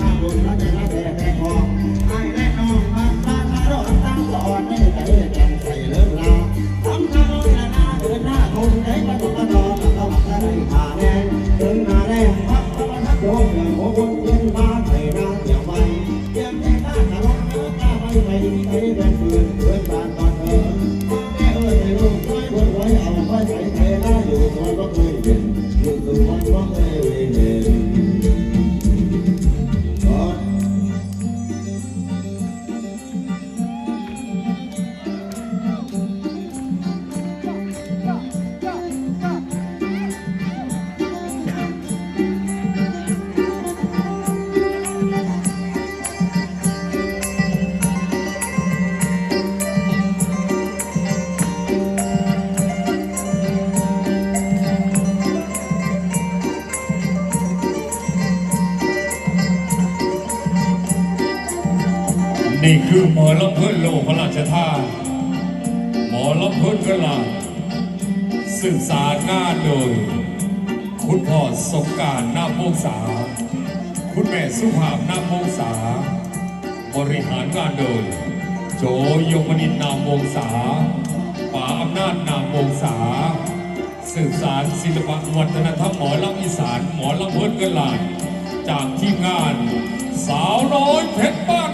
ที่ผมรัก นี่คือหมอลำเพื่นโลกพระราชทานหมอลำเพื่นกัลาสื่อสารงานโดย คุณพ่อสงการหน้าโมงษา คุณแม่สุภาพหน้าโมงษา บริหารงานโดย โจยมนินนามวงษาป๋าอำนาจนามวงษาสื่อสารศิลปวัฒนธรรมหมอลำอีสานหมอลำเพื่นกัลาจากทีมงาน สาวน้อยเพชรบ้าน